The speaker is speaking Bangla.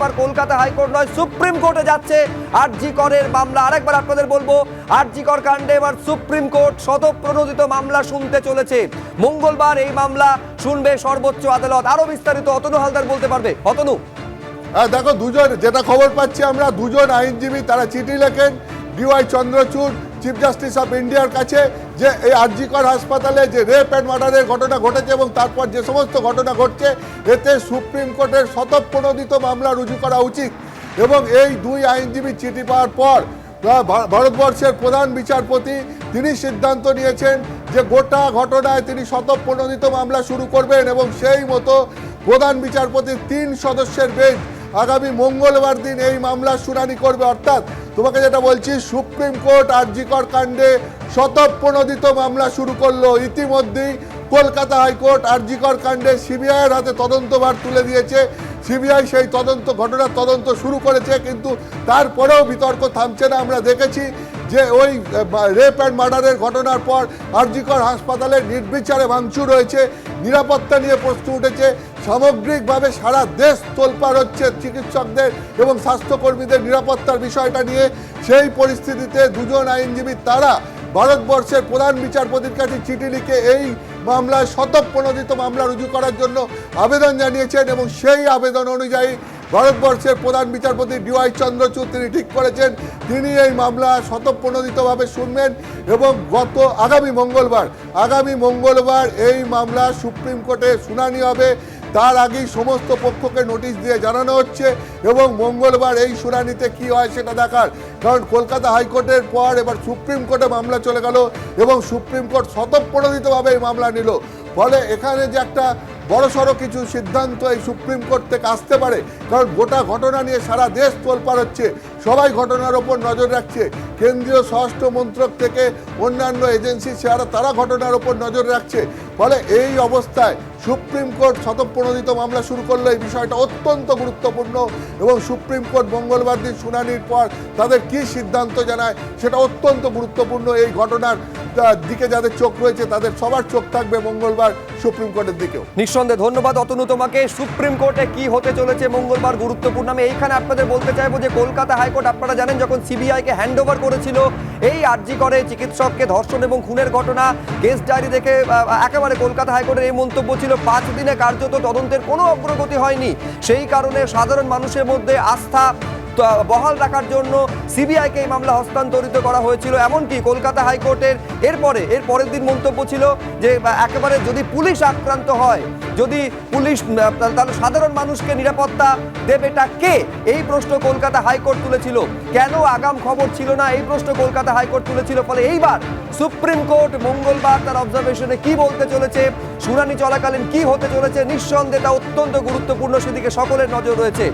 এবার কলকাতা হাইকোর্ট নয়, সুপ্রিম কোর্টে যাচ্ছে আরজি করের মামলা। আরেকবার আপনাদের বলব, আরজি কর কাণ্ডে এবার সুপ্রিম কোর্ট শতপ্রণোদিত মামলা শুনতে চলেছে। মঙ্গলবার এই মামলা শুনবে সর্বোচ্চ আদালত। আরও বিস্তারিত অতনু হালদার বলতে পারবে। অতনু। দেখো, দুজন, যেটা খবর পাচ্ছি আমরা, দুজন আইনজীবী, তারা চিঠি লেখেন। D Y Chandrachud chief justice of ইন্ডিয়ার কাছে। যে এই আরজিকর হাসপাতালে যে রেপ অ্যান্ড মার্ডারের ঘটনা ঘটেছে এবং তারপর যে সমস্ত ঘটনা ঘটছে, এতে সুপ্রিম কোর্টের শতপ্রণোদিত মামলা রুজু করা উচিত এবং এই দুই আইনজীবী চিঠি পাওয়ার পর ভারতবর্ষের প্রধান বিচারপতি তিনি সিদ্ধান্ত নিয়েছেন যে গোটা ঘটনায় তিনি শতপ্রণোদিত মামলা শুরু করবেন এবং সেই মতো প্রধান বিচারপতির তিন সদস্যের বেঞ্চ আগামী মঙ্গলবার দিন এই মামলার শুনানি করবে, অর্থাৎ তোমাকে যেটা বলছি, সুপ্রিম কোর্ট আরজিকর কাণ্ডে শতপ্রণোদিত মামলা শুরু করল। ইতিমধ্যেই কলকাতা হাইকোর্ট আরজিকর কাণ্ডে সিবিআইয়ের হাতে তদন্তভার তুলে দিয়েছে। সিবিআই সেই তদন্ত, ঘটনার তদন্ত শুরু করেছে, কিন্তু তারপরেও বিতর্ক থামছে না। আমরা দেখেছি যে ওই রেপ অ্যান্ড মার্ডারের ঘটনার পর আরজিকর হাসপাতালে নির্বিচারে ভাঙচুর হয়েছে, নিরাপত্তা নিয়ে প্রশ্ন উঠেছে, সামগ্রিকভাবে সারা দেশ তোলপাড় হচ্ছে চিকিৎসকদের এবং স্বাস্থ্যকর্মীদের নিরাপত্তার বিষয়টা নিয়ে। সেই পরিস্থিতিতে দুজন আইনজীবী, তারা ভারতবর্ষের প্রধান বিচারপতির কাছে চিঠি লিখে এই মামলায় শতপ্রণোদিত মামলা রুজু করার জন্য আবেদন জানিয়েছেন এবং সেই আবেদন অনুযায়ী ভারতবর্ষের প্রধান বিচারপতি ডিওয়াই চন্দ্রচূড় তিনি ঠিক করেছেন। তিনি এই মামলা শতপ্রণোদিতভাবে শুনবেন এবং গত আগামী মঙ্গলবার আগামী মঙ্গলবার এই মামলা সুপ্রিম কোর্টে শুনানি হবে। তার আগেই সমস্ত পক্ষকে নোটিশ দিয়ে জানানো হচ্ছে এবং মঙ্গলবার এই শুনানিতে কি হয় সেটা দেখার। কারণ কলকাতা হাইকোর্টের পর এবার সুপ্রিম কোর্টে মামলা চলে গেল এবং সুপ্রিম কোর্ট স্বতঃপ্রণোদিতভাবে এই মামলা নিল। ফলে এখানে যে একটা বড়সড় কিছু সিদ্ধান্ত এই সুপ্রিম কোর্ট থেকে আসতে পারে, কারণ গোটা ঘটনা নিয়ে সারা দেশ তোলপাড় হচ্ছে। সবাই ঘটনার ওপর নজর রাখছে। কেন্দ্রীয় স্বরাষ্ট্র মন্ত্রক থেকে অন্যান্য এজেন্সি ছাড়া তারা ঘটনার ওপর নজর রাখছে। ফলে এই অবস্থায় সুপ্রিম কোর্ট শতপ্রণোদিত মামলা শুরু করল এই বিষয়টা অত্যন্ত গুরুত্বপূর্ণ এবং সুপ্রিম কোর্ট মঙ্গলবার দিন শুনানির পর তাদের কি সিদ্ধান্ত জানায় সেটা অত্যন্ত গুরুত্বপূর্ণ। এই ঘটনার দিকে যাদের চোখ রয়েছে তাদের সবার চোখ থাকবে মঙ্গলবার সুপ্রিম কোর্টের দিকেও। নিঃসন্দেহে ধন্যবাদ অতনু তোমাকে। সুপ্রিম কোর্টে কি হতে চলেছে মঙ্গলবার গুরুত্বপূর্ণ। আমি এইখানে আপনাদের বলতে চাইব যে কলকাতা হাইকোর্ট, আপনারা জানেন যখন সিবিআইকে হ্যান্ড ওভার করেছিল এই আর্জি করে চিকিৎসককে ধর্ষণ এবং খুনের ঘটনা কেস ডায়েরি দেখে একেবারে কলকাতা হাইকোর্টের এই মন্তব্য ছিল। পাঁচ দিনে কার্যত তদন্তের কোনো অগ্রগতি হয়নি। সেই কারণে সাধারণ মানুষের মধ্যে আস্থা বহাল রাখার জন্য সিবিআইকে এই মামলা হস্তান্তরিত করা হয়েছিল। এমনকি কলকাতা হাইকোর্টের এরপরে, এর পরের দিন মন্তব্য ছিল যে একেবারে যদি পুলিশ আক্রান্ত হয়, যদি পুলিশ তাহলে সাধারণ মানুষকে নিরাপত্তা দেবেটা কে? এই প্রশ্ন কলকাতা হাইকোর্ট তুলেছিল। কেন আগাম খবর ছিল না? এই প্রশ্ন কলকাতা হাইকোর্ট তুলেছিল। ফলে এইবার সুপ্রিম কোর্ট মঙ্গলবার তার অবজারভেশনে কি বলতে চলেছে, শুনানি চলাকালীন কি হতে চলেছে, নিঃসন্দেহে তা অত্যন্ত গুরুত্বপূর্ণ, সেদিকে সকলের নজর রয়েছে।